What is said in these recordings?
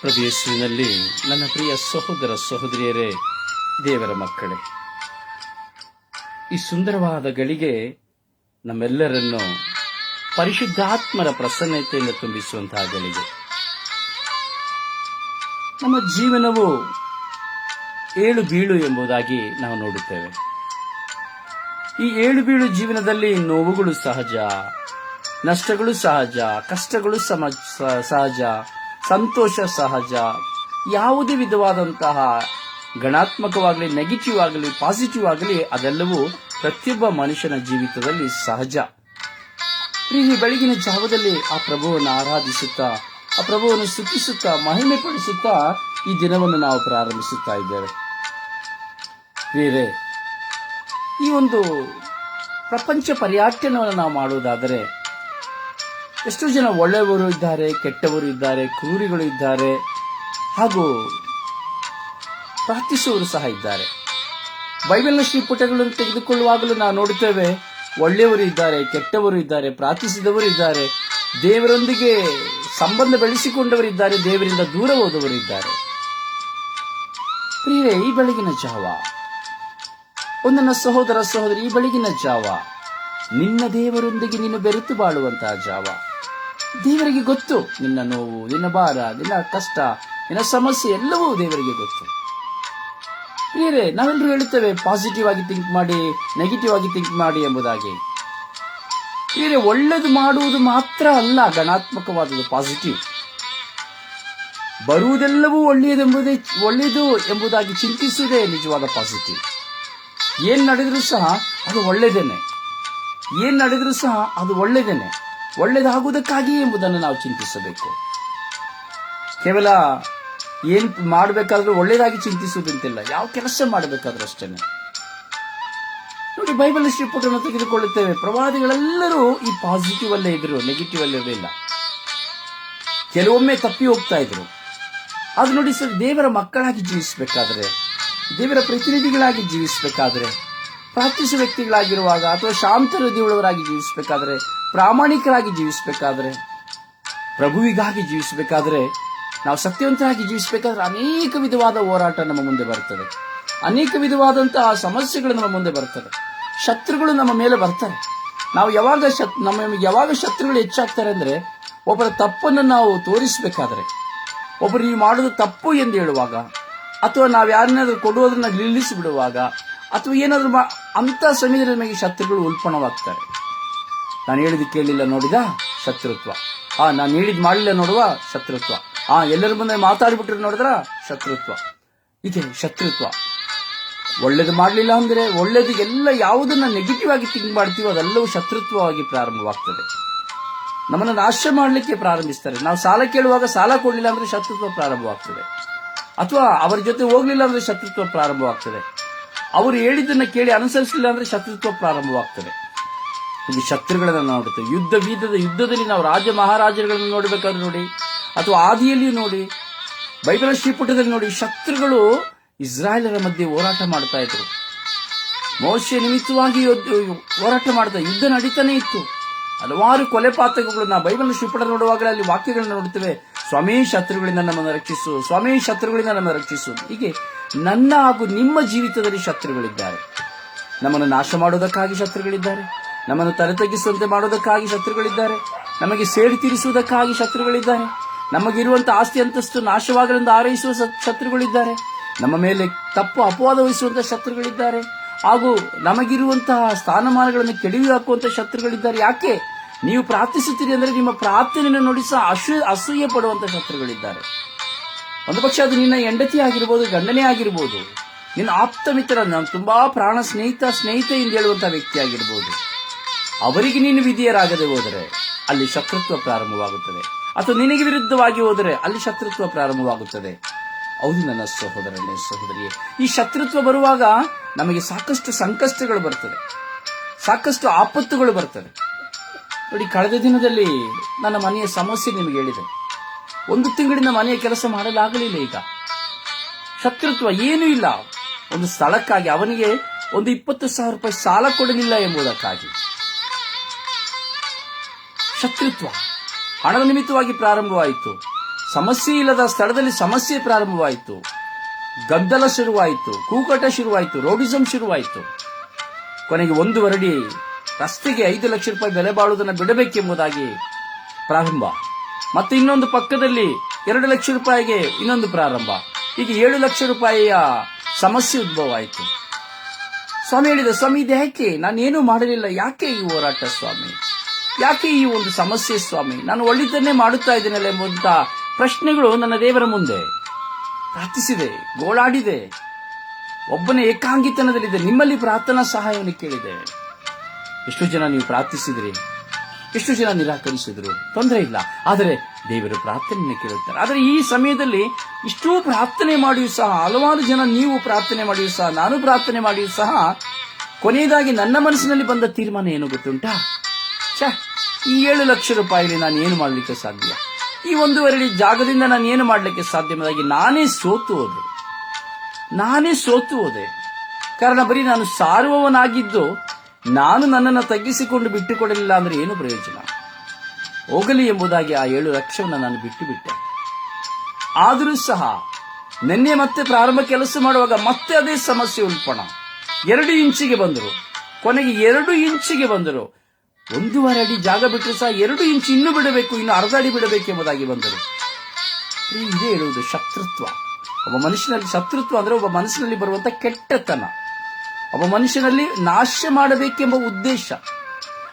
ಪ್ರಭು ನನ್ನ ಪ್ರಿಯ ಸಹೋದರ ಸಹೋದರಿಯರೇ, ದೇವರ ಮಕ್ಕಳೇ. ಈ ಸುಂದರವಾದ ಗಳಿಗೆ ನಮ್ಮೆಲ್ಲರನ್ನು ಪರಿಶುದ್ಧಾತ್ಮರ ಪ್ರಸನ್ನತೆಯಿಂದ ತುಂಬಿಸುವಂತಹ ಗಳಿಗೆ. ನಮ್ಮ ಜೀವನವು ಏಳು ಬೀಳು ಎಂಬುದಾಗಿ ನಾವು ನೋಡುತ್ತೇವೆ. ಈ ಏಳು ಬೀಳು ಜೀವನದಲ್ಲಿ ನೋವುಗಳು ಸಹಜ, ನಷ್ಟಗಳು ಸಹಜ, ಕಷ್ಟಗಳು ಸಹಜ ಸಂತೋಷ ಸಹಜ. ಯಾವುದೇ ವಿಧವಾದಂತಹ ಗಣಾತ್ಮಕವಾಗಲಿ ನೆಗೆಟಿವ್ ಆಗಲಿ ಪಾಸಿಟಿವ್ ಆಗಲಿ ಅದೆಲ್ಲವೂ ಪ್ರತಿಯೊಬ್ಬ ಮನುಷ್ಯನ ಜೀವಿತದಲ್ಲಿ ಸಹಜ. ಈ ಬೆಳಗಿನ ಜಾವದಲ್ಲಿ ಆ ಪ್ರಭುವನ್ನು ಆರಾಧಿಸುತ್ತಾ, ಆ ಪ್ರಭುವನ್ನು ಸುತ್ತಿಸುತ್ತಾ ಮಹಿಮೆ ಪಡಿಸುತ್ತಾ ಈ ದಿನವನ್ನು ನಾವು ಪ್ರಾರಂಭಿಸುತ್ತಾ ಇದ್ದೇವೆ. ಪ್ರಿಯರೇ, ಈ ಒಂದು ಪ್ರಪಂಚ ಪರ್ಯಾಟನವನ್ನು ನಾವು ಮಾಡುವುದಾದರೆ ಎಷ್ಟೋ ಜನ ಒಳ್ಳೆಯವರು ಇದ್ದಾರೆ, ಕೆಟ್ಟವರು ಇದ್ದಾರೆ, ಕ್ರೂರಿಗಳು ಇದ್ದಾರೆ. ಹಾಗೂ ಪ್ರಾರ್ಥಿಸುವವರು ಸಹ ಇದ್ದಾರೆ. ಬೈಬಲ್ನ ಶ್ರೀಪುಟಗಳನ್ನು ತೆಗೆದುಕೊಳ್ಳುವಾಗಲೂ ನಾವು ನೋಡುತ್ತೇವೆ, ಒಳ್ಳೆಯವರು ಇದ್ದಾರೆ, ಕೆಟ್ಟವರು ಇದ್ದಾರೆ, ಪ್ರಾರ್ಥಿಸಿದವರು ಇದ್ದಾರೆ. ದೇವರೊಂದಿಗೆ ಸಂಬಂಧ ಬೆಳೆಸಿಕೊಂಡವರಿದ್ದಾರೆ ದೇವರಿಂದ ದೂರ ಹೋದವರು ಇದ್ದಾರೆ. ಪ್ರಿಯರೇ, ಈ ಬೆಳಗಿನ ಜಾವ. ಒಂದನ್ನ ಸಹೋದರ ಸಹೋದರಿ, ಈ ಬೆಳಗಿನ ಜಾವ. ನಿನ್ನ ದೇವರೊಂದಿಗೆ ನೀನು ಬೆರೆತು ಬಾಳುವಂತಹ ಜಾವ. ದೇವರಿಗೆ ಗೊತ್ತು. ನಿನ್ನ ನೋವು, ನಿನ್ನ ಭಾರ, ನಿನ್ನ ಕಷ್ಟ, ನಿನ್ನ ಸಮಸ್ಯೆ ಎಲ್ಲವೂ ದೇವರಿಗೆ ಗೊತ್ತು. ಪ್ರಿಯರೇ ನಾವೆಲ್ಲರೂ ಹೇಳುತ್ತೇವೆ ಪಾಸಿಟಿವ್ ಆಗಿ ಥಿಂಕ್ ಮಾಡಿ ನೆಗೆಟಿವ್ ಆಗಿ ಥಿಂಕ್ ಮಾಡಿ ಎಂಬುದಾಗಿ. ಪ್ರಿಯರೇ ಒಳ್ಳೆಯದು ಮಾಡುವುದು ಮಾತ್ರ ಅಲ್ಲ ಗಣಾತ್ಮಕವಾದದ್ದು ಪಾಸಿಟಿವ್ ಬರುವುದೆಲ್ಲವೂ ಒಳ್ಳೆಯದೆಂಬುದೇ ಒಳ್ಳೆಯದು ಎಂಬುದಾಗಿ ಚಿಂತಿಸುವುದೇ ನಿಜವಾದ ಪಾಸಿಟಿವ್ ಏನು ನಡೆದರೂ ಸಹ ಅದು ಒಳ್ಳೆಯದೇನೆ. ಏನು ನಡೆದರೂ ಸಹ ಅದು ಒಳ್ಳೆಯದೇನೆ. ಒಳ್ಳೆಯದಾಗುವುದಕ್ಕಾಗಿ ಎಂಬುದನ್ನು ನಾವು ಚಿಂತಿಸಬೇಕು. ಕೇವಲ ಏನು ಮಾಡಬೇಕಾದ್ರೂ ಒಳ್ಳೆಯದಾಗಿ ಚಿಂತಿಸುವುದಂತಿಲ್ಲ. ಯಾವ ಕೆಲಸ ಮಾಡಬೇಕಾದ್ರೂ ಅಷ್ಟೇ ನೋಡಿ ಬೈಬಲ್ ಶ್ರೀ ಉಪಕರಣ ತೆಗೆದುಕೊಳ್ಳುತ್ತೇವೆ. ಪ್ರವಾದಿಗಳೆಲ್ಲರೂ ಈ ಪಾಸಿಟಿವ್ ಅಲ್ಲೇ ಇದ್ರು ನೆಗೆಟಿವ್ ಅಲ್ಲೇ ಇರಲಿಲ್ಲ. ಕೆಲವೊಮ್ಮೆ ತಪ್ಪಿ ಹೋಗ್ತಾ ಇದ್ರು. ಅದು ನೋಡಿ ಸರ್, ದೇವರ ಮಕ್ಕಳಾಗಿ ಜೀವಿಸಬೇಕಾದ್ರೆ, ದೇವರ ಪ್ರತಿನಿಧಿಗಳಾಗಿ ಜೀವಿಸಬೇಕಾದ್ರೆ ಪ್ರಾರ್ಥಿಸುವ ವ್ಯಕ್ತಿಗಳಾಗಿರುವಾಗ ಅಥವಾ ಶಾಂತ ಹೃದಯವುಳ್ಳವರಾಗಿ ಜೀವಿಸಬೇಕಾದ್ರೆ, ಪ್ರಾಮಾಣಿಕರಾಗಿ ಜೀವಿಸಬೇಕಾದ್ರೆ, ಪ್ರಭುವಿಗಾಗಿ ಜೀವಿಸಬೇಕಾದ್ರೆ, ನಾವು ಸತ್ಯವಂತರಾಗಿ ಜೀವಿಸಬೇಕಾದ್ರೆ ಅನೇಕ ವಿಧವಾದ ಹೋರಾಟ ನಮ್ಮ ಮುಂದೆ ಬರ್ತದೆ. ಅನೇಕ ವಿಧವಾದಂತಹ ಸಮಸ್ಯೆಗಳು ನಮ್ಮ ಮುಂದೆ ಬರ್ತದೆ. ಶತ್ರುಗಳು ನಮ್ಮ ಮೇಲೆ ಬರ್ತಾರೆ. ನಾವು ಯಾವಾಗ ಶತ್, ನಮ್ಮ ಯಾವಾಗ ಶತ್ರುಗಳು ಹೆಚ್ಚಾಗ್ತಾರೆ ಅಂದರೆ ಒಬ್ಬರ ತಪ್ಪನ್ನು ನಾವು ತೋರಿಸಬೇಕಾದ್ರೆ, ಒಬ್ಬರು ನೀವು ಮಾಡೋದು ತಪ್ಪು ಎಂದು ಹೇಳುವಾಗ, ಅಥವಾ ನಾವು ಯಾರನ್ನಾದರೂ ಕೊಡುವುದನ್ನು ನಿಲ್ಲಿಸಿ ಬಿಡುವಾಗ, ಅಥವಾ ಏನಾದರೂ ಮಾ- ಅಂತ ಸಮಯದಲ್ಲಿ ನಮಗೆ ಶತ್ರುಗಳು ಉಲ್ಪಣವಾಗ್ತಾರೆ. ನಾನು ಹೇಳಿದ ಕೇಳಿಲ್ಲ, ನೋಡಿದ? ಶತ್ರುತ್ವ. ಆ, ನಾನು ಹೇಳಿದ್ ಮಾಡಲಿಲ್ಲ, ನೋಡುವ? ಶತ್ರುತ್ವ. ಆ, ಎಲ್ಲರ ಮುಂದೆ ಮಾತಾಡ್ಬಿಟ್ರೆ ನೋಡಿದ್ರ? ಶತ್ರುತ್ವ. ಇದೆ ಶತ್ರುತ್ವ. ಒಳ್ಳೇದು ಮಾಡಲಿಲ್ಲ ಅಂದರೆ ಒಳ್ಳೇದು ಎಲ್ಲ ಯಾವುದನ್ನ ನೆಗೆಟಿವ್ ಆಗಿ ಥಿಂಕ್ ಮಾಡ್ತೀವೋ ಅದೆಲ್ಲವೂ ಶತ್ರುತ್ವವಾಗಿ ಪ್ರಾರಂಭವಾಗ್ತದೆ. ನಮ್ಮನ್ನು ನಾಶ ಮಾಡಲಿಕ್ಕೆ ಪ್ರಾರಂಭಿಸ್ತಾರೆ. ನಾವು ಸಾಲ ಕೇಳುವಾಗ ಸಾಲ ಕೊಡಲಿಲ್ಲ ಅಂದರೆ ಶತ್ರುತ್ವ ಪ್ರಾರಂಭವಾಗ್ತದೆ. ಅಥವಾ ಅವರ ಜೊತೆ ಹೋಗಲಿಲ್ಲ ಅಂದರೆ ಶತ್ರುತ್ವ ಪ್ರಾರಂಭವಾಗ್ತದೆ. ಅವರು ಹೇಳಿದ್ದನ್ನ ಕೇಳಿ ಅನುಸರಿಸಲಿಲ್ಲ ಅಂದ್ರೆ ಶತ್ರುತ್ವ ಪ್ರಾರಂಭವಾಗ್ತದೆ. ಇದು ಶತ್ರುಗಳನ್ನ ನೋಡುತ್ತೆ. ಯುದ್ಧ ಬೀದದ ಯುದ್ಧದಲ್ಲಿ ನಾವು ರಾಜ ಮಹಾರಾಜರುಗಳನ್ನು ನೋಡಬೇಕಾದ್ರೆ ನೋಡಿ, ಅಥವಾ ಆದಿಯಲ್ಲಿಯೂ ನೋಡಿ, ಬೈಬಲ್ ಶ್ರೀಪುಟದಲ್ಲಿ ನೋಡಿ ಶತ್ರುಗಳು ಇಸ್ರಾಯೇಲರ ಮಧ್ಯೆ ಹೋರಾಟ ಮಾಡ್ತಾ ಇದ್ರು. ಮೋಶೆ ನಿಮಿತ್ತವಾಗಿ ಹೋರಾಟ ಮಾಡ್ತಾ ಯುದ್ಧ ನಡೀತಾನೆ ಇತ್ತು. ಹಲವಾರು ಕೊಲೆ ಪಾತಕಗಳು ನಾವು ಬೈಬಲ್ ಶ್ರೀಪುಟ ನೋಡುವಾಗಲೇ ಅಲ್ಲಿ ವಾಕ್ಯಗಳನ್ನ ನೋಡ್ತೇವೆ ಸ್ವಾಮಿ ಶತ್ರುಗಳಿಂದ ನಮ್ಮನ್ನು ರಕ್ಷಿಸು, ಸ್ವಾಮಿ ಶತ್ರುಗಳಿಂದ ನಮ್ಮನ್ನು ರಕ್ಷಿಸು. ಹೀಗೆ ನನ್ನ ಹಾಗೂ ನಿಮ್ಮ ಜೀವಿತದಲ್ಲಿ ಶತ್ರುಗಳಿದ್ದಾರೆ. ನಮ್ಮನ್ನು ನಾಶ ಮಾಡುವುದಕ್ಕಾಗಿ ಶತ್ರುಗಳಿದ್ದಾರೆ. ನಮ್ಮನ್ನು ತಲೆ ತಗ್ಗಿಸುವಂತೆ ಮಾಡೋದಕ್ಕಾಗಿ ಶತ್ರುಗಳಿದ್ದಾರೆ. ನಮಗೆ ಸೇಡಿ ತೀರಿಸುವುದಕ್ಕಾಗಿ ಶತ್ರುಗಳಿದ್ದಾರೆ. ನಮಗಿರುವಂತಹ ಆಸ್ತಿ ಅಂತಸ್ತು ನಾಶವಾಗಲೆಂದು ಆರೈಸುವ ಶತ್ರುಗಳಿದ್ದಾರೆ. ನಮ್ಮ ಮೇಲೆ ತಪ್ಪು ಅಪವಾದ ವಹಿಸುವಂತಹ ಶತ್ರುಗಳಿದ್ದಾರೆ. ಹಾಗೂ ನಮಗಿರುವಂತಹ ಸ್ಥಾನಮಾನಗಳನ್ನು ಕೆಡವಿ ಹಾಕುವಂತಹ ಶತ್ರುಗಳಿದ್ದಾರೆ. ಯಾಕೆ? ನೀವು ಪ್ರಾರ್ಥಿಸುತ್ತೀರಿ ಅಂದರೆ ನಿಮ್ಮ ಪ್ರಾರ್ಥನೆಯನ್ನು ನೋಡಿ ಸಹ ಅಸೂ ಅಸೂಯೆ ಪಡುವಂಥ ಶತ್ರುಗಳಿದ್ದಾರೆ. ಒಂದು ಪಕ್ಷ ಅದು ನಿನ್ನ ಹೆಂಡತಿ ಆಗಿರ್ಬೋದು, ಗಂಡನೇ ಆಗಿರ್ಬೋದು, ನಿನ್ನ ಆಪ್ತ ಮಿತ್ರ ನಾನು ತುಂಬಾ ಪ್ರಾಣ ಸ್ನೇಹಿತ ಸ್ನೇಹಿತ ಎಂದು ಹೇಳುವಂತಹ ವ್ಯಕ್ತಿ ಆಗಿರ್ಬೋದು. ಅವರಿಗೆ ನೀನು ವಿಧಿಯರಾಗದೆ ಹೋದರೆ ಅಲ್ಲಿ ಶತ್ರುತ್ವ ಪ್ರಾರಂಭವಾಗುತ್ತದೆ. ಅಥವಾ ನಿನಗೆ ವಿರುದ್ಧವಾಗಿ ಹೋದರೆ ಅಲ್ಲಿ ಶತ್ರುತ್ವ ಪ್ರಾರಂಭವಾಗುತ್ತದೆ. ಹೌದು ನನ್ನ ಸಹೋದರನೇ, ಸಹೋದರಿಯೇ, ಈ ಶತ್ರುತ್ವ ಬರುವಾಗ ನಮಗೆ ಸಾಕಷ್ಟು ಸಂಕಷ್ಟಗಳು ಬರ್ತದೆ. ಸಾಕಷ್ಟು ಆಪತ್ತುಗಳು ಬರ್ತದೆ. ನೋಡಿ, ಕಳೆದ ದಿನದಲ್ಲಿ ನನ್ನ ಮನೆಯ ಸಮಸ್ಯೆ ನಿಮಗೆ ಹೇಳಿದೆ. ಒಂದು ತಿಂಗಳಿಂದ ಮನೆಯ ಕೆಲಸ ಮಾಡಲಾಗಲಿಲ್ಲ ಈಗ. ಶತ್ರುತ್ವ ಏನೂ ಇಲ್ಲ. ಒಂದು ಸ್ಥಳಕ್ಕಾಗಿ ಅವನಿಗೆ ಒಂದು ಇಪ್ಪತ್ತು ಸಾವಿರ ರೂಪಾಯಿ ಸಾಲ ಕೊಡಲಿಲ್ಲ ಎಂಬುದಕ್ಕಾಗಿ. ಶತ್ರುತ್ವ. ಹಣದ ನಿಮಿತ್ತವಾಗಿ ಪ್ರಾರಂಭವಾಯಿತು. ಸಮಸ್ಯೆ ಇಲ್ಲದ ಸ್ಥಳದಲ್ಲಿ ಸಮಸ್ಯೆ ಪ್ರಾರಂಭವಾಯಿತು. ಗದ್ದಲ ಶುರುವಾಯಿತು. ಕೂಕಟ ಶುರುವಾಯಿತು. ರೋಡಿಸಂ ಶುರುವಾಯಿತು. ಕೊನೆಗೆ ಒಂದು ವರಡಿ ರಸ್ತೆಗೆ ಐದು ಲಕ್ಷ ರೂಪಾಯಿ ಬೆಲೆ ಬಾಳುವುದನ್ನು ಬಿಡಬೇಕೆಂಬುದಾಗಿ ಪ್ರಾರಂಭ. ಮತ್ತು ಇನ್ನೊಂದು ಪಕ್ಕದಲ್ಲಿ ಎರಡು ಲಕ್ಷ ರೂಪಾಯಿಗೆ ಇನ್ನೊಂದು ಪ್ರಾರಂಭ. ಹೀಗೆ ಏಳು ಲಕ್ಷ ರೂಪಾಯಿಯ ಸಮಸ್ಯೆ ಉದ್ಭವ ಆಯಿತು. ಸ್ವಾಮಿ ಹೇಳಿದ, ಸ್ವಾಮಿ, ಇದು ಯಾಕೆ? ನಾನೇನು ಮಾಡಲಿಲ್ಲ. ಯಾಕೆ ಈ ಹೋರಾಟ ಸ್ವಾಮಿ? ಯಾಕೆ ಈ ಒಂದು ಸಮಸ್ಯೆ ಸ್ವಾಮಿ? ನಾನು ಒಳ್ಳೆದನ್ನೇ ಮಾಡುತ್ತಾ ಇದ್ದೇನಲ್ಲ ಎಂಬಂತ ಪ್ರಶ್ನೆಗಳು ನನ್ನ ದೇವರ ಮುಂದೆ ಪ್ರಾರ್ಥಿಸಿದೆ, ಗೋಳಾಡಿದೆ. ಒಬ್ಬನೇ ಏಕಾಂಗಿತನದಲ್ಲಿದೆ ನಿಮ್ಮಲ್ಲಿ ಪ್ರಾರ್ಥನಾ ಸಹಾಯವನ್ನು ಕೇಳಿದೆ. ಎಷ್ಟು ಜನ ನೀವು ಪ್ರಾರ್ಥಿಸಿದ್ರಿ. ಎಷ್ಟು ಜನ ನಿರಾಕರಿಸಿದ್ರು. ತೊಂದರೆ ಇಲ್ಲ. ಆದರೆ ದೇವರು ಪ್ರಾರ್ಥನೆಯನ್ನು ಕೇಳುತ್ತಾರೆ. ಆದರೆ ಈ ಸಮಯದಲ್ಲಿ ಇಷ್ಟೂ ಪ್ರಾರ್ಥನೆ ಮಾಡಿಯೂ ಸಹ, ಹಲವಾರು ಜನ ನೀವು ಪ್ರಾರ್ಥನೆ ಮಾಡಿಯೂ ಸಹ, ನಾನು ಪ್ರಾರ್ಥನೆ ಮಾಡಿಯೂ ಸಹ, ಕೊನೆಯದಾಗಿ ನನ್ನ ಮನಸ್ಸಿನಲ್ಲಿ ಬಂದ ತೀರ್ಮಾನ ಏನು ಗೊತ್ತುಂಟಾ? ಛ, ಈ ಏಳು ಲಕ್ಷ ರೂಪಾಯಿಲಿ ನಾನು ಏನು ಮಾಡಲಿಕ್ಕೆ ಸಾಧ್ಯ? ಈ ಒಂದೂವರೆ ಜಾಗದಿಂದ ನಾನು ಏನು ಮಾಡಲಿಕ್ಕೆ ಸಾಧ್ಯ ಎಂಬುದಾಗಿ ನಾನೇ ಸೋತು ಹೋದೆ. ನಾನೇ ಸೋತು ಹೋದೆ. ಕಾರಣ ಬರೀ ನಾನು ಸಾರುವವನಾಗಿದ್ದು ನಾನು ನನ್ನನ್ನು ತಗ್ಗಿಸಿಕೊಂಡು ಬಿಟ್ಟುಕೊಡಲಿಲ್ಲ ಅಂದರೆ ಏನು ಪ್ರಯೋಜನ? ಹೋಗಲಿ ಎಂಬುದಾಗಿ ಆ ಏಳು ಲಕ್ಷವನ್ನು ನಾನು ಬಿಟ್ಟು ಬಿಟ್ಟೆ ಆದರೂ ಸಹ ನಿನ್ನೆ ಮತ್ತೆ ಪ್ರಾರಂಭ ಕೆಲಸ ಮಾಡುವಾಗ ಮತ್ತೆ ಅದೇ ಸಮಸ್ಯೆ ಉಲ್ಪಣ ಎರಡು ಇಂಚಿಗೆ ಬಂದರು. ಕೊನೆಗೆ ಎರಡು ಇಂಚಿಗೆ ಬಂದರು. ಒಂದೂವರೆ ಅಡಿ ಜಾಗ ಬಿಟ್ಟರೆ ಸಹ ಎರಡು ಇಂಚು ಇನ್ನೂ ಬಿಡಬೇಕು, ಇನ್ನು ಅರ್ಧ ಅಡಿ ಬಿಡಬೇಕು ಎಂಬುದಾಗಿ ಬಂದರು. ಇದೇ ಹೇಳುವುದು ಶತ್ರುತ್ವ. ಒಬ್ಬ ಮನುಷ್ಯನಲ್ಲಿ ಶತ್ರುತ್ವ ಅಂದರೆ ಒಬ್ಬ ಮನಸ್ಸಿನಲ್ಲಿ ಬರುವಂಥ ಕೆಟ್ಟತನ. ಒಬ್ಬ ಮನುಷ್ಯನಲ್ಲಿ ನಾಶ ಮಾಡಬೇಕೆಂಬ ಉದ್ದೇಶ.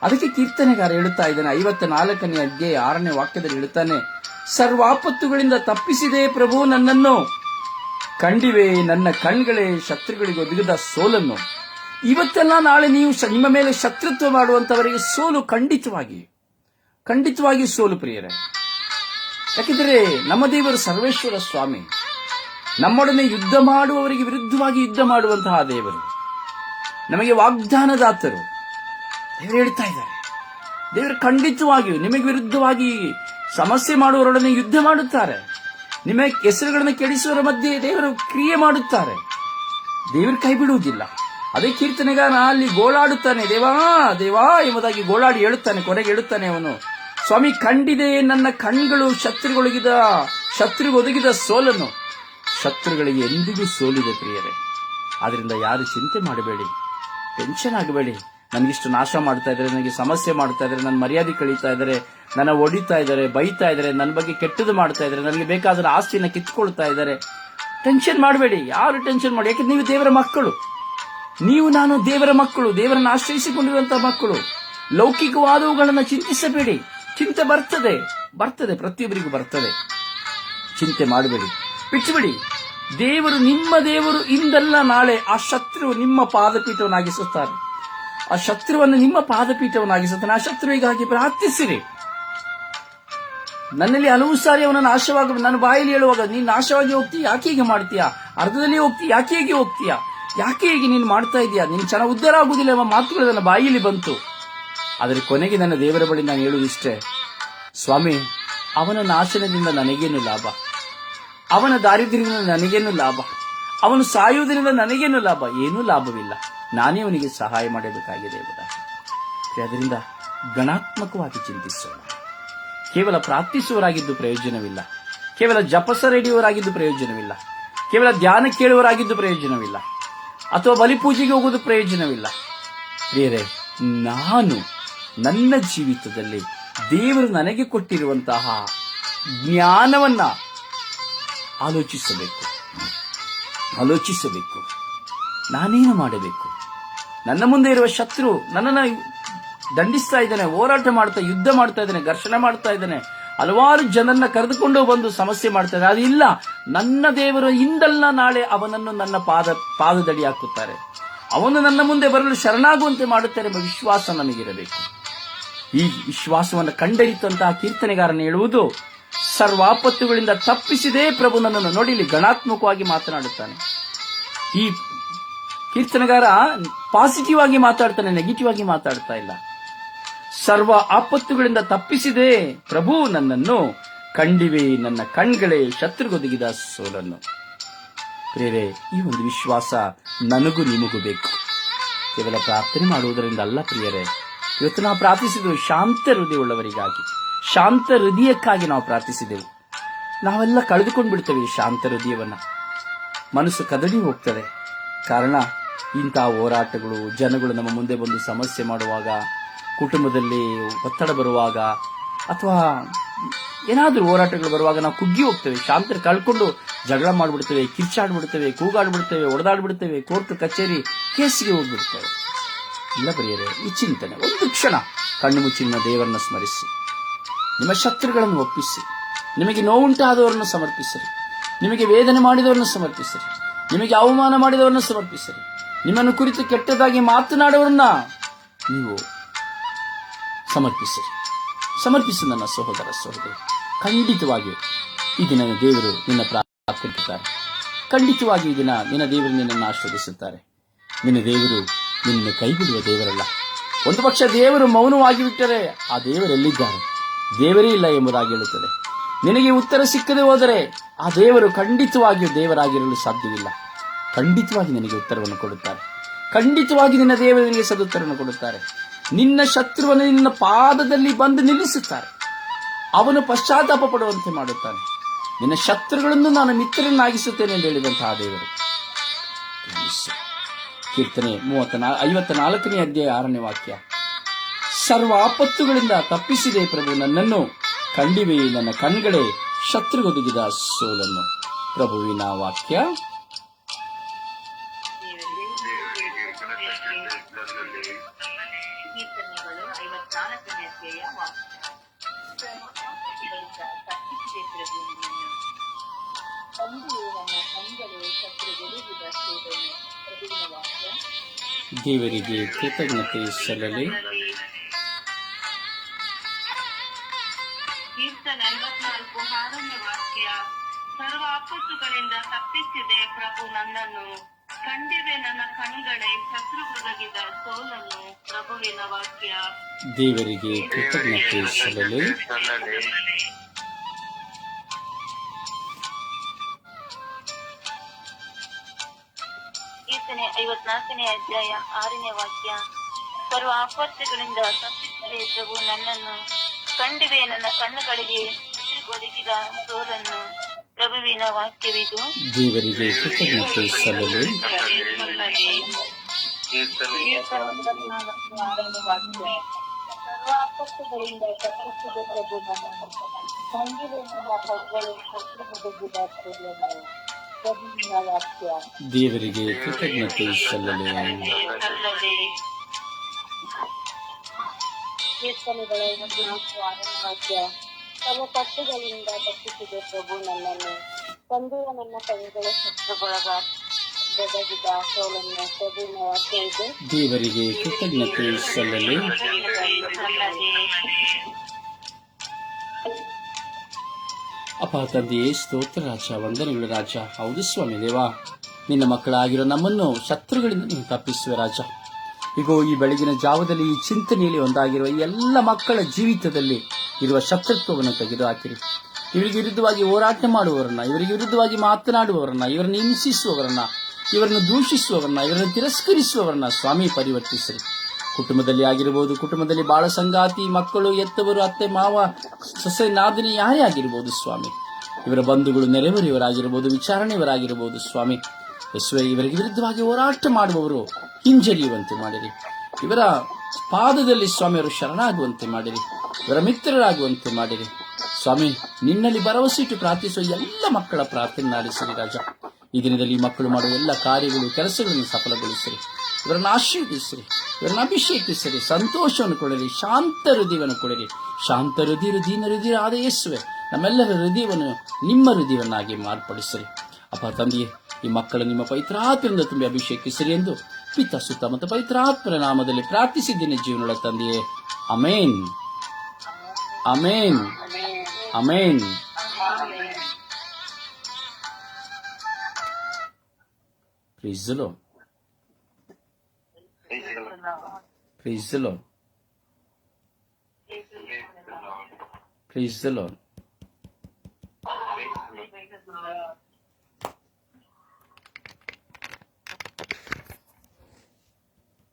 ಅದಕ್ಕೆ ಕೀರ್ತನೆಗಾರ ಹೇಳುತ್ತಾ ಇದ್ದಾನೆ. ಐವತ್ತ ನಾಲ್ಕನೇ ಅಧ್ಯಾಯ ಆರನೇ ವಾಕ್ಯದಲ್ಲಿ ಹೇಳುತ್ತಾನೆ ಸರ್ವಾಪತ್ತುಗಳಿಂದ ತಪ್ಪಿಸಿದೆ ಪ್ರಭು ನನ್ನನ್ನು. ಕಂಡಿವೆ ನನ್ನ ಕಣ್ಗಳೇ ಶತ್ರುಗಳಿಗೆ ಒದಗಿದ ಸೋಲನ್ನು. ಇವತ್ತೆಲ್ಲ ನಾಳೆ ನೀವು ನಿಮ್ಮ ಮೇಲೆ ಶತ್ರುತ್ವ ಮಾಡುವಂತವರಿಗೆ ಸೋಲು ಖಂಡಿತವಾಗಿ ಖಂಡಿತವಾಗಿ ಸೋಲು ಪ್ರಿಯರೇ. ಯಾಕೆಂದರೆ ನಮ್ಮ ದೇವರು ಸರ್ವೇಶ್ವರ ಸ್ವಾಮಿ. ನಮ್ಮೊಡನೆ ಯುದ್ಧ ಮಾಡುವವರಿಗೆ ವಿರುದ್ಧವಾಗಿ ಯುದ್ಧ ಮಾಡುವಂತಹ ದೇವರು. ನಮಗೆ ವಾಗ್ದಾನದಾತರು. ದೇವರು ಹೇಳ್ತಾ ಇದ್ದಾರೆ. ದೇವರು ಖಂಡಿತವಾಗಿಯೂ ನಿಮಗೆ ವಿರುದ್ಧವಾಗಿ ಸಮಸ್ಯೆ ಮಾಡುವವರೊಡನೆ ಯುದ್ಧ ಮಾಡುತ್ತಾರೆ. ನಿಮ್ಮ ಹೆಸರುಗಳನ್ನು ಕೆಡಿಸುವವರ ಮಧ್ಯೆ ದೇವರು ಕ್ರಿಯೆ ಮಾಡುತ್ತಾರೆ. ದೇವರು ಕೈ ಬಿಡುವುದಿಲ್ಲ. ಅದೇ ಕೀರ್ತನೆಗಾರ ಅಲ್ಲಿ ಗೋಳಾಡುತ್ತಾನೆ, ದೇವಾ ದೇವಾ ಎಂಬುದಾಗಿ ಗೋಳಾಡಿ ಹೇಳುತ್ತಾನೆ, ಕೊನೆಗೆ ಹೇಳುತ್ತಾನೆ ಅವನು. ಸ್ವಾಮಿ, ಕಂಡಿದೆ ನನ್ನ ಕಣ್ಗಳು ಶತ್ರುಗಳಿಗಿದ ಶತ್ರುಗೊದಗಿದ ಸೋಲನ್ನು. ಶತ್ರುಗಳಿಗೆ ಎಂದಿಗೂ ಸೋಲಿದೆ ಪ್ರಿಯರೇ. ಆದ್ರಿಂದ ಯಾರು ಚಿಂತೆ ಮಾಡಬೇಡಿ. ಟೆನ್ಷನ್ ಆಗಬೇಡಿ. ನನಗಿಷ್ಟು ನಾಶ ಮಾಡ್ತಾ ಇದ್ದಾರೆ ನನಗೆ ಸಮಸ್ಯೆ ಮಾಡ್ತಾ ಇದ್ದಾರೆ ನನ್ನ ಮರ್ಯಾದೆ ಕಳೀತಾ ಇದ್ದಾರೆ ನನ್ನ ಒಡಿತಾ ಇದ್ದಾರೆ ಬೈತಾ ಇದ್ದಾರೆ ನನ್ನ ಬಗ್ಗೆ ಕೆಟ್ಟದ್ದು ಮಾಡ್ತಾ ಇದ್ದಾರೆ ನನಗೆ ಬೇಕಾದ ಆಸ್ತಿನ ಕಿತ್ಕೊಳ್ತಾ ಇದ್ದಾರೆ. ಟೆನ್ಷನ್ ಮಾಡಬೇಡಿ. ಯಾರು ಟೆನ್ಷನ್ ಮಾಡಿ? ಯಾಕೆ ನೀವು ದೇವರ ಮಕ್ಕಳು? ನೀವು, ನಾನು ದೇವರ ಮಕ್ಕಳು, ದೇವರನ್ನು ಆಶ್ರಯಿಸಿಕೊಂಡಿರುವಂತಹ ಮಕ್ಕಳು. ಲೌಕಿಕವಾದವುಗಳನ್ನು ಚಿಂತಿಸಬೇಡಿ. ಚಿಂತೆ ಬರ್ತದೆ. ಬರ್ತದೆ, ಪ್ರತಿಯೊಬ್ಬರಿಗೂ ಬರ್ತದೆ. ಚಿಂತೆ ಮಾಡಬೇಡಿ. ಬಿಟ್ಟುಬಿಡಿ ದೇವರು ನಿಮ್ಮ ದೇವರು ಇಂದಲ್ಲ ನಾಳೆ ಆ ಶತ್ರು ನಿಮ್ಮ ಪಾದಪೀಠವನ್ನಾಗಿಸುತ್ತಾರೆ. ಆ ಶತ್ರುವನ್ನು ನಿಮ್ಮ ಪಾದಪೀಠವನ್ನಾಗಿಸುತ್ತಾನೆ. ಆ ಶತ್ರುವಿಗಾಗಿ ಪ್ರಾರ್ಥಿಸಿರಿ. ನನ್ನಲ್ಲಿ ಹಲವು ಸಾರಿ ಅವನ ನಾಶವಾಗ ನನ್ನ ಬಾಯಲ್ಲಿ ಹೇಳುವಾಗ, ನೀನು ನಾಶವಾಗಿ ಹೋಗ್ತೀಯ ಯಾಕೆ ಹೀಗೆ ಮಾಡ್ತೀಯಾ? ಅರ್ಧದಲ್ಲಿ ಹೋಗ್ತೀಯ ಯಾಕೆ ಹೇಗೆ ಹೋಗ್ತೀಯಾ? ಯಾಕೆ ಹೀಗೆ ನೀನು ಮಾಡ್ತಾ ಇದೀಯಾ ನೀನು ಚೆನ್ನಾಗಿ ಉದ್ಧಾರ ಆಗುದಿಲ್ಲ ಎಂಬ ಮಾತುಗಳು ನನ್ನ ಬಾಯಿಯಲ್ಲಿ ಬಂತು. ಆದರೆ ಕೊನೆಗೆ ನನ್ನ ದೇವರ ಬಳಿ ನಾನು ಹೇಳುವುದಿಷ್ಟೇ ಸ್ವಾಮಿ, ಅವನ ನಾಶನದಿಂದ ನನಗೇನು ಲಾಭ? ಅವನ ದಾರಿದ್ರ್ಯದಿಂದ ನನಗೇನು ಲಾಭ? ಅವನು ಸಾಯುವುದರಿಂದ ನನಗೇನು ಲಾಭ? ಏನೂ ಲಾಭವಿಲ್ಲ. ನಾನೇ ಅವನಿಗೆ ಸಹಾಯ ಮಾಡಬೇಕಾಗಿದೆ ಎಂಬುದಾಗಿ. ಅದರಿಂದ ಗಣಾತ್ಮಕವಾಗಿ ಚಿಂತಿಸೋಣ. ಕೇವಲ ಪ್ರಾರ್ಥಿಸುವರಾಗಿದ್ದು ಪ್ರಯೋಜನವಿಲ್ಲ. ಕೇವಲ ಜಪಸ ರೆಡಿಯವರಾಗಿದ್ದು ಪ್ರಯೋಜನವಿಲ್ಲ. ಕೇವಲ ಧ್ಯಾನ ಕೇಳುವರಾಗಿದ್ದು ಪ್ರಯೋಜನವಿಲ್ಲ. ಅಥವಾ ಬಲಿಪೂಜೆಗೆ ಹೋಗುವುದು ಪ್ರಯೋಜನವಿಲ್ಲ. ಬೇರೆ ನಾನು ನನ್ನ ಜೀವಿತದಲ್ಲಿ ದೇವರು ನನಗೆ ಕೊಟ್ಟಿರುವಂತಹ ಜ್ಞಾನವನ್ನ ಆಲೋಚಿಸಬೇಕು. ಆಲೋಚಿಸಬೇಕು. ನಾನೇನು ಮಾಡಬೇಕು? ನನ್ನ ಮುಂದೆ ಇರುವ ಶತ್ರು ನನ್ನನ್ನು ದಂಡಿಸ್ತಾ ಇದ್ದಾನೆ, ಹೋರಾಟ ಮಾಡ್ತಾ, ಯುದ್ಧ ಮಾಡ್ತಾ ಇದ್ದಾನೆ, ಘರ್ಷಣೆ ಮಾಡ್ತಾ ಇದ್ದಾನೆ. ಹಲವಾರು ಜನರನ್ನ ಕರೆದುಕೊಂಡು ಬಂದು ಸಮಸ್ಯೆ ಮಾಡ್ತಾ ಇದ್ದಾನೆ. ಅದಿಲ್ಲ, ನನ್ನ ದೇವರು ಹಿಂದಲ್ಲ ನಾಳೆ ಅವನನ್ನು ನನ್ನ ಪಾದ, ಪಾದದಡಿ ಹಾಕುತ್ತಾರೆ. ಅವನು ನನ್ನ ಮುಂದೆ ಬರಲು ಶರಣಾಗುವಂತೆ ಮಾಡುತ್ತಾರೆ ಎಂಬ ವಿಶ್ವಾಸ ನಮಗಿರಬೇಕು ಈ ವಿಶ್ವಾಸವನ್ನು ಕಂಡರಿತಂತಹ ಕೀರ್ತನೆಗಾರನ ಹೇಳುವುದು ಸರ್ವಾಪತ್ತುಗಳಿಂದ ತಪ್ಪಿಸಿದೇ ಪ್ರಭು ನನ್ನನ್ನು ನೋಡಿ ಇಲ್ಲಿ ಗಣಾತ್ಮಕವಾಗಿ ಮಾತನಾಡುತ್ತಾನೆ. ಈ ಕೀರ್ತನಗಾರ ಪಾಸಿಟಿವ್ ಆಗಿ ಮಾತಾಡ್ತಾನೆ ನೆಗೆಟಿವ್ ಆಗಿ ಮಾತಾಡ್ತಾ ಇಲ್ಲ. ಸರ್ವ ಆಪತ್ತುಗಳಿಂದ ತಪ್ಪಿಸಿದೆ ಪ್ರಭು ನನ್ನನ್ನು ಕಂಡಿವೆ, ನನ್ನ ಕಣ್ಗಳೇ ಶತ್ರುಗೊದಗಿದ ಸೋಲನ್ನು. ಪ್ರೇರೆ ಈ ಒಂದು ವಿಶ್ವಾಸ ನನಗೂ ನಿಮಗೂ ಬೇಕು. ಕೇವಲ ಪ್ರಾರ್ಥನೆ ಮಾಡುವುದರಿಂದ ಅಲ್ಲ ಪ್ರಿಯರೇ, ಇವತ್ತು ನಾವು ಪ್ರಾರ್ಥಿಸಿದ್ದು ಶಾಂತ ಹೃದಯವುಳ್ಳವರಿಗಾಗಿ. ಶಾಂತ ಹೃದಯಕ್ಕಾಗಿ ನಾವು ಪ್ರಾರ್ಥಿಸಿದೆವು. ನಾವೆಲ್ಲ ಕಳೆದುಕೊಂಡು ಬಿಡ್ತೇವೆ ಈ ಶಾಂತ ಹೃದಯವನ್ನು. ಮನಸ್ಸು ಕದಡಿ ಹೋಗ್ತದೆ. ಕಾರಣ, ಇಂಥ ಹೋರಾಟಗಳು, ಜನಗಳು ನಮ್ಮ ಮುಂದೆ ಬಂದು ಸಮಸ್ಯೆ ಮಾಡುವಾಗ, ಕುಟುಂಬದಲ್ಲಿ ಒತ್ತಡ ಬರುವಾಗ, ಅಥವಾ ಏನಾದರೂ ಹೋರಾಟಗಳು ಬರುವಾಗ ನಾವು ಕುಗ್ಗಿ ಹೋಗ್ತೇವೆ. ಶಾಂತ ಕಳ್ಕೊಂಡು ಜಗಳ ಮಾಡಿಬಿಡ್ತೇವೆ, ಕಿರ್ಚಾಡ್ಬಿಡ್ತೇವೆ, ಕೂಗಾಡ್ಬಿಡ್ತೇವೆ ಹೊಡೆದಾಡ್ಬಿಡ್ತೇವೆ ಕೋರ್ಟ್, ಕಚೇರಿ, ಕೇಸಿಗೆ ಹೋಗ್ಬಿಡ್ತೇವೆ. ಇಲ್ಲ ಬರೆಯರೆ ಈ ಚಿಂತನೆ, ಒಂದು ಕ್ಷಣ ಕಣ್ಣು ಮುಚ್ಚಿನ ದೇವರನ್ನು ಸ್ಮರಿಸಿ. ನಿಮ್ಮ ಶತ್ರುಗಳನ್ನು ಒಪ್ಪಿಸಿ. ನಿಮಗೆ ನೋವುಂಟಾದವರನ್ನು ಸಮರ್ಪಿಸಿರಿ. ನಿಮಗೆ ವೇದನೆ ಮಾಡಿದವರನ್ನು ಸಮರ್ಪಿಸಿರಿ. ನಿಮಗೆ ಅವಮಾನ ಮಾಡಿದವರನ್ನು ಸಮರ್ಪಿಸಿರಿ. ನಿಮ್ಮನ್ನು ಕುರಿತು ಕೆಟ್ಟದಾಗಿ ಮಾತನಾಡುವವರನ್ನ ನೀವು ಸಮರ್ಪಿಸಿರಿ. ಸಮರ್ಪಿಸಿ ನನ್ನ ಸಹೋದರ ಸಹೋದರಿ. ಖಂಡಿತವಾಗಿಯೂ ಈ ದಿನ ದೇವರು ನಿನ್ನ ಪ್ರಾರ್ಥಿಸುತ್ತಾರೆ. ಖಂಡಿತವಾಗಿ ಈ ದಿನ ನಿನ್ನ ದೇವರು ನಿನ್ನನ್ನು ಆಶ್ರದಿಸುತ್ತಾರೆ ನಿನ್ನ ದೇವರು ನಿನ್ನ ಕೈಬಿಡುವ ದೇವರಲ್ಲ. ಒಂದು ಪಕ್ಷ ದೇವರು ಮೌನವಾಗಿ ಬಿಟ್ಟರೆ ಆ ದೇವರೆಲ್ಲಿದ್ದಾರೆ ದೇವರೇ ಇಲ್ಲ ಎಂಬುದಾಗಿ ಹೇಳುತ್ತದೆ. ನಿನಗೆ ಉತ್ತರ ಸಿಕ್ಕದೆ ಹೋದರೆ ಆ ದೇವರು ಖಂಡಿತವಾಗಿಯೂ ದೇವರಾಗಿರಲು ಸಾಧ್ಯವಿಲ್ಲ. ಖಂಡಿತವಾಗಿ ನಿನಗೆ ಉತ್ತರವನ್ನು ಕೊಡುತ್ತಾರೆ. ಖಂಡಿತವಾಗಿ ನಿನ್ನ ದೇವರು ನಿನಗೆ ಸದುತ್ತರವನ್ನು ಕೊಡುತ್ತಾರೆ. ನಿನ್ನ ಶತ್ರುವನ್ನು ನಿನ್ನ ಪಾದದಲ್ಲಿ ಬಂದು ನಿಲ್ಲಿಸುತ್ತಾರೆ. ಅವನು ಪಶ್ಚಾತ್ತಾಪ ಪಡುವಂತೆ ಮಾಡುತ್ತಾನೆ. ನಿನ್ನ ಶತ್ರುಗಳನ್ನು ನಾನು ಮಿತ್ರರನ್ನಾಗಿಸುತ್ತೇನೆ ಎಂದು ಹೇಳಿದಂತಹ ದೇವರು. ಕೀರ್ತನೆ ಮೂವತ್ತ ನಾ ಐವತ್ತ ನಾಲ್ಕನೇ ಅಧ್ಯಾಯ ಆರನೇ ವಾಕ್ಯ. ಸರ್ವ ಆಪತ್ತುಗಳಿಂದ ತಪ್ಪಿಸಿದೆ ಪ್ರಭು ನನ್ನನ್ನು. ಕಂಡಿವೆ ನನ್ನ ಕಣ್ಗಳೇ ಶತ್ರುಗೊದಗಿದ ಸೋಲನ್ನು. ಪ್ರಭುವಿನ ವಾಕ್ಯ. ದೇವರಿಗೆ ಕೃತಜ್ಞತೆ ಅಧ್ಯಾಯ ಕೀರ್ತನೆ ಐವತ್ನಾಲ್ಕು ಆರನೇ ವಾಕ್ಯ ಸರ್ವ ಆಪತ್ತುಗಳಿಂದ ತಪ್ಪಿಸಿದೆ ಪ್ರಭು ನನ್ನನ್ನು. ಕಂಡಿವೆ ನನ್ನ ಕಣ್ಗಳೇ ಶತ್ರುಗೊದಗಿದ ಸೋಲನ್ನು. ಪ್ರಭುವಿನ ವಾಕ್ಯ. ದೇವರಿಗೆ ಕೃತಜ್ಞತೆ ಸಲ್ಲಲಿ. ಕೀರ್ತನೆ ಐವತ್ನಾಲ್ಕನೇ ಅಧ್ಯಾಯ ಆರನೇ ವಾಕ್ಯ ಸರ್ವ ಆಪತ್ತುಗಳಿಂದ ತಪ್ಪಿಸಿದೆ ಪ್ರಭು ನನ್ನನ್ನು. ಕಂಡಿವೆ ನನ್ನ ಕಣ್ಣುಗಳಿಗೆ ಒದಗಿದ ಸೋಲನ್ನು ಪ್ರಭುವಿನ ವಾಕ್ಯವಿದು. ದೇವರಿಗೆ ಕೃತಜ್ಞತೆ ಸಲ್ಲಲಿ. ತಪ್ಪಿಸಿದೆ ಪ್ರಭು ನನ್ನನ್ನು ಪ್ರಭುವಿನ ವಾಕ್ಯ ದೇವರಿಗೆ ಕೃತಜ್ಞತೆ ಸಲ್ಲಲಿ. ಕೀರ್ತನೆಗಳ ನಾಲ್ಕು ವಾಕ್ಯ ಪಟ್ಟುಗಳಿಂದ ಕಟ್ಟುಗಳಿಂದ ತಪ್ಪಿಸಿದೆ ಪ್ರಭು ನನ್ನನ್ನು. ತಂದೆಯ ನನ್ನ ಕೈಗಳ ಶತ್ರುಗೊಳಗ ಬೆದಗಿದ ಸೋಲನ್ನು ಪ್ರಭುವಿನ ವಾಕ್ಯ ದೇವರಿಗೆ ಕೃತಜ್ಞತೆ ಸಲ್ಲಲಿ. ಅಪ್ಪ ತಂದೆಯೇ, ಸ್ತೋತ್ರ ರಾಜ, ವಂದನೆಗಳು ರಾಜ. ಹೌದು ಸ್ವಾಮಿ ದೇವಾ. ನಿನ್ನ ಮಕ್ಕಳಾಗಿರೋ ನಮ್ಮನ್ನು ಶತ್ರುಗಳಿಂದ ನೀವು ತಪ್ಪಿಸುವೆ ರಾಜ. ಈಗೋ ಈ ಬೆಳಗಿನ ಜಾವದಲ್ಲಿ ಈ ಚಿಂತನೆಯಲ್ಲಿ ಒಂದಾಗಿರುವ ಎಲ್ಲ ಮಕ್ಕಳ ಜೀವಿತದಲ್ಲಿ ಇರುವ ಶತ್ರುತ್ವವನ್ನು ತೆಗೆದುಹಾಕಿರಿ. ಇವರಿಗೆ ವಿರುದ್ಧವಾಗಿ ಹೋರಾಟ ಮಾಡುವವರನ್ನ, ಇವರಿಗೆ ವಿರುದ್ಧವಾಗಿ ಮಾತನಾಡುವವರನ್ನ, ಇವರನ್ನು ಹಿಂಸಿಸುವವರನ್ನ, ಇವರನ್ನು ದೂಷಿಸುವವರನ್ನ, ಇವರನ್ನು ತಿರಸ್ಕರಿಸುವವರನ್ನ ಸ್ವಾಮಿ ಪರಿವರ್ತಿಸಿರಿ. ಕುಟುಂಬದಲ್ಲಿ ಆಗಿರಬಹುದು ಕುಟುಂಬದಲ್ಲಿ ಬಾಳ ಸಂಗಾತಿ, ಮಕ್ಕಳು ಎತ್ತವರು ಅತ್ತೆ, ಮಾವ, ಸೊಸೆ, ನಾದಿನಿ, ಯಾರೇ ಆಗಿರಬಹುದು ಸ್ವಾಮಿ. ಇವರ ಬಂಧುಗಳು ನೆರೆಹೊರೆಯವರಾಗಿರಬಹುದು ವಿಚಾರಣೆಯವರಾಗಿರಬಹುದು ಸ್ವಾಮಿ. ಯಶ್ವೇ ಇವರಿಗೆ ವಿರುದ್ಧವಾಗಿ ಹೋರಾಟ ಮಾಡುವವರು ಹಿಂಜರಿಯುವಂತೆ ಮಾಡಿರಿ. ಇವರ ಪಾದದಲ್ಲಿ ಸ್ವಾಮಿಯವರು ಶರಣಾಗುವಂತೆ ಮಾಡಿರಿ. ಇವರ ಮಿತ್ರರಾಗುವಂತೆ ಮಾಡಿರಿ. ಸ್ವಾಮಿ, ನಿನ್ನಲ್ಲಿ ಭರವಸೆ ಇಟ್ಟು ಪ್ರಾರ್ಥಿಸುವ ಎಲ್ಲ ಮಕ್ಕಳ ಪ್ರಾರ್ಥನೆ ನಡೆಸಿರಿ ರಾಜ. ಈ ದಿನದಲ್ಲಿ ಮಕ್ಕಳು ಮಾಡುವ ಎಲ್ಲ ಕಾರ್ಯಗಳು, ಕೆಲಸಗಳನ್ನು ಸಫಲಗೊಳಿಸಿರಿ. ಇವರನ್ನು ಆಶೀರ್ವದಿಸಿರಿ. ಇವರನ್ನು ಅಭಿಷೇಕಿಸಿರಿ. ಸಂತೋಷವನ್ನು ಕೊಡಿರಿ. ಶಾಂತ ಹೃದಯವನ್ನು ಕೊಡಿರಿ. ಶಾಂತ ಹೃದಯ ಹೃದಯ ಹೃದಯ ಆದ ಯೇಸುವೆ ನಮ್ಮೆಲ್ಲರ ಹೃದಯವನ್ನು ನಿಮ್ಮ ಹೃದಯವನ್ನಾಗಿ ಮಾರ್ಪಡಿಸಿರಿ. ಅಪ್ಪ ತಂದೆಯೇ, ಈ ಮಕ್ಕಳು ನಿಮ್ಮ ಪವಿತ್ರಾತ್ಮರಿಂದ ತುಂಬಿ ಅಭಿಷೇಕಿಸಿರಿ ಎಂದು ಪಿತ ಸುತ್ತಮುತ್ತ ಪವಿತ್ರಾತ್ಮರ ನಾಮದಲ್ಲಿ ಪ್ರಾರ್ಥಿಸಿದ್ದೇನೆ ಜೀವನದ ತಂದೆಯೇ ಅಮೇನ್ ಅಮೇನ್ ಅಮೇನ್ ಪ್ರಿಜ್ಲೋ ಪ್ರಿಜ್ಲೋ ಪ್ರಿಜ್ಲೋ